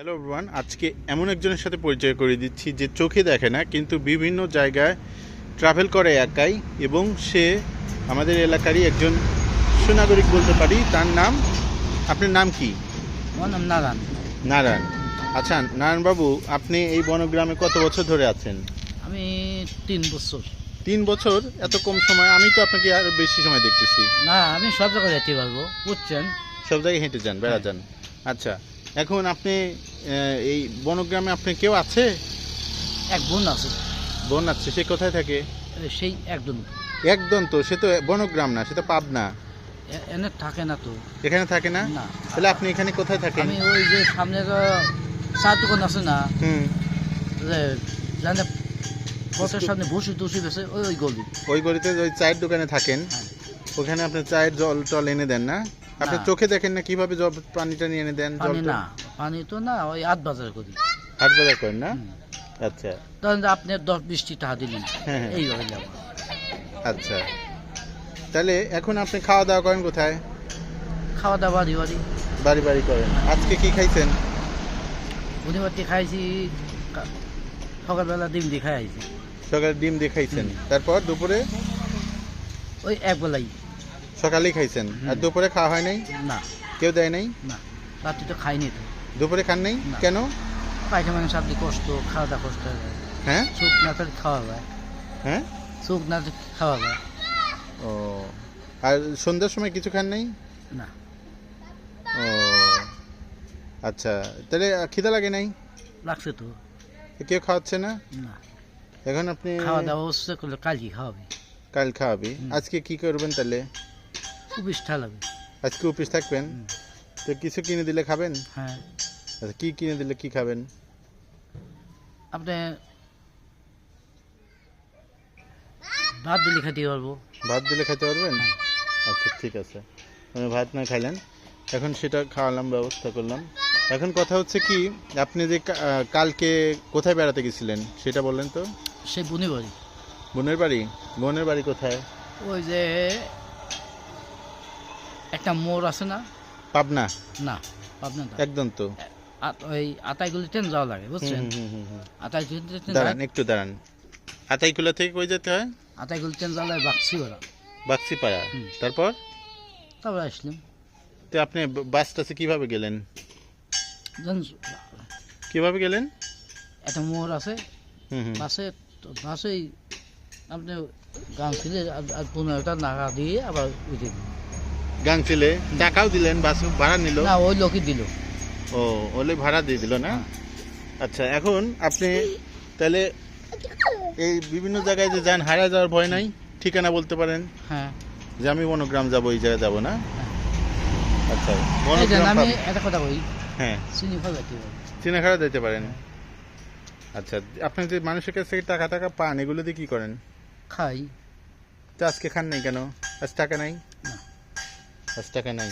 Hello everyone আজকে এমন একজনের সাথে পরিচয় করে দিচ্ছি যে চোখে দেখে না কিন্তু বিভিন্ন জায়গায় ট্রাভেল করে একাই এবং সে আমাদের এলাকারই একজন সুনাগরিক বলতে পারি। তার নাম আপনার নাম কি? আমার নাম নারায়ণ। নারায়ণ। আচ্ছা নারায়ণবাবু আপনি এই বনগ্রামে কত বছর ধরে আছেন? আমি তিন বছর। তিন বছর? এত কম সময়? আমি তো আপনাকে আরও বেশি সময় দেখতেছি। না আমি সব জায়গায় যেতে পারব। বুঝছেন সব জায়গায় হেঁটে যান বেড়া যান। আচ্ছা এখন আপনি এই বনগ্রামে আপনি কেউ আছে? এক বোন আছে। বোন আছে সে কোথায় থাকে? সেই একদম। একদম তো সে তো বনগ্রাম না সে তো পাবনা। এনে থাকে না তো। এখানে থাকে না? তাহলে আপনি এখানে কোথায় থাকেন? আমি ওই যে সামনে যে চা দোকান আছে না? হুম। যে জানে পথের সামনে বসে টুসি বেছে ওই ওই গলি ওই গলিতে ওই চায়ের দোকানে থাকেন। হ্যাঁ। ওখানে আপনি চায়ের জল টল এনে দেন না? আপনি চোখে দেখেন না কীভাবে জল পানিটা নিয়ে এনে দেন জল পানি না পানি তো না ওই আট বাজার করি। হাট বাজার করেন না? আচ্ছা। ধরেন যে আপনি দশ বিশটি টাকা দিলেন হ্যাঁ, হ্যাঁ। এইভাবে যাব আচ্ছা। তাহলে এখন আপনি খাওয়া দাওয়া করেন কোথায়? খাওয়া দাওয়া বাড়ি বাড়ি। বাড়ি বাড়ি করেন। আজকে কি খাইছেন? বুনিবাতি খাইছি সকালবেলা ডিম দিয়ে খাই আইছি সকালে ডিম দিয়ে খাইছেন। তারপর দুপুরে? ওই এক বেলাই সকালেই খাইছেন? আর দুপুরে খাওয়া হয় নাই? না। কেউ দেয় নাই? না। রাত্রি তো খাইনি তো। দুপুরে খান নাই? কেন? পায়খানা সাথে কষ্ট খাওয়া দাওয়া কষ্ট হয়ে যায়। হ্যাঁ? চোখ না থাকলে খাওয়া যায় হ্যাঁ? চোখ না খাওয়া যায় ও। আর সন্ধ্যার সময় কিছু খান নাই? না। ও। আচ্ছা তাহলে খিদা লাগে নাই? লাগছে তো। কেউ খাওয়াচ্ছে না? না। এখন আপনি খাওয়া দাওয়া হচ্ছে করলে কালকে খাওয়াবে কাল খাওয়াবি। আজকে কি করবেন তাহলে? ইষ্ঠা লাগবে আজকে অফিস থাকবেন? তো কিছু কিনে দিলে খাবেন? হ্যাঁ। আচ্ছা কি কিনে দিলে কি খাবেন? আপনি ভাত দিলে খেতে পারব। ভাত দিলে খেতে পারবেন? হ্যাঁ। আচ্ছা ঠিক আছে। আমি ভাত না খাইলেন। এখন সেটা খাওয়ালাম ব্যবস্থা করলাম। এখন কথা হচ্ছে কি আপনি যে কালকে কোথায় বেড়াতে গেছিলেন সেটা বললেন তো? সেই বুনি বাড়ি। বোনের বাড়ি? বোনের বাড়ি কোথায়? ওই যে একটা মোড় আছে না? পাবনা? না পাবনা না। একদম তো। আ- ওই আতাইগুলি ট্রেন যাওয়া লাগে বুঝছেন। আতাইগুলি ট্রেন দাঁড়ান একটু দাঁড়ান। আতাইকুলা থেকে কই যেতে হয়? আতাইগুলি ট্রেন যাওয়া লাগে বাক্সি ওরা বাক্সিপাড়া। হুম। তারপর? তারপরে আসলাম। তো আপনি ব- বাস টাসে কীভাবে গেলেন? যখন কীভাবে গেলেন? একটা মোড় আছে। হুম হুম। বাসে তো বাসেই আপনি গান ছিলে আর পনেরোটা নাগা দিয়ে আবার উঠে দিল গাংচিলে টাকাও দিলেন বাস ভাড়া নিল? না ওই লোকই দিল। ও ওলে ভাড়া দিয়ে দিল না? হ্যাঁ। আচ্ছা এখন আপনি তাহলে এই বিভিন্ন জায়গায় যে যান হারা যাওয়ার ভয় নাই? ঠিকানা বলতে পারেন? হ্যাঁ। যে আমি বনগ্রাম যাব এই জায়গায় যাব না? আচ্ছা এই যে বনগ্রাম আমি একটা কথা কই হ্যাঁ। চিনাখাড়া যেতে পারেন। আচ্ছা আপনি যে মানুষের কাছ থেকে টাকা টাকা পান এগুলো দিয়ে কি করেন? খাই। তো আজকে খান নাই কেন? আজ টাকা নাই? আজ টাকা নাই।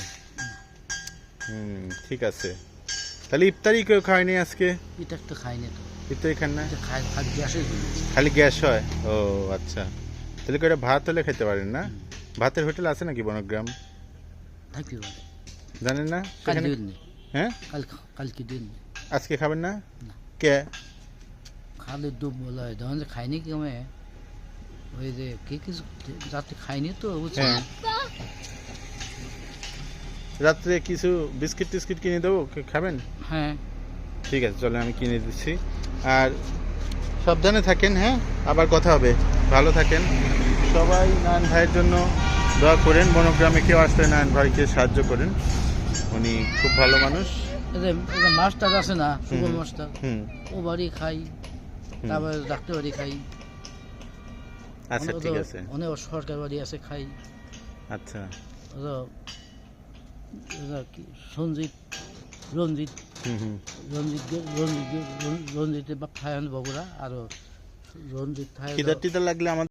হুম ঠিক আছে। তাহলে ইফতারি কেউ খায়নি আজকে? তো তো। ইফতারি খান না? খালি গ্যাস হয় ও আচ্ছা। তাহলে করে ভাত হলে খেতে পারেন না? ভাতের হোটেল আছে নাকি বনগ্রাম? জানেন না? হ্যাঁ? কাল কালকে দিন আজকে খাবেন না। কে? খালি ডুব বলা হয়। যে খাইনি কি ওই যে কি কিছু রাত্রে খাইনি তো বুঝছেন? হ্যাঁ। রাত্রে কিছু বিস্কিট টিস্কিট কিনে দেবো খাবেন? হ্যাঁ। ঠিক আছে চলে আমি কিনে দিচ্ছি। আর সাবধানে থাকেন হ্যাঁ? আবার কথা হবে। ভালো থাকেন। সবাই নারায়ণ ভাইয়ের জন্য দোয়া করেন। বনগ্রামে কেউ আসলে নারায়ণ ভাইকে সাহায্য করেন। উনি খুব ভালো মানুষ। মাস্টার আছে না হুম। মাস্টার ও বাড়ি খাই। তারপরে ডাক্তার বাড়ি খাই। আচ্ছা ঠিক আছে। অনেক সরকার বাড়ি আছে খাই। আচ্ছা। সঞ্জিত রঞ্জিত। রঞ্জিত রঞ্জিত রঞ্জিত বা খায়ন বগুড়া আর রঞ্জিত থাই খিদার টিদার লাগলে আমাদের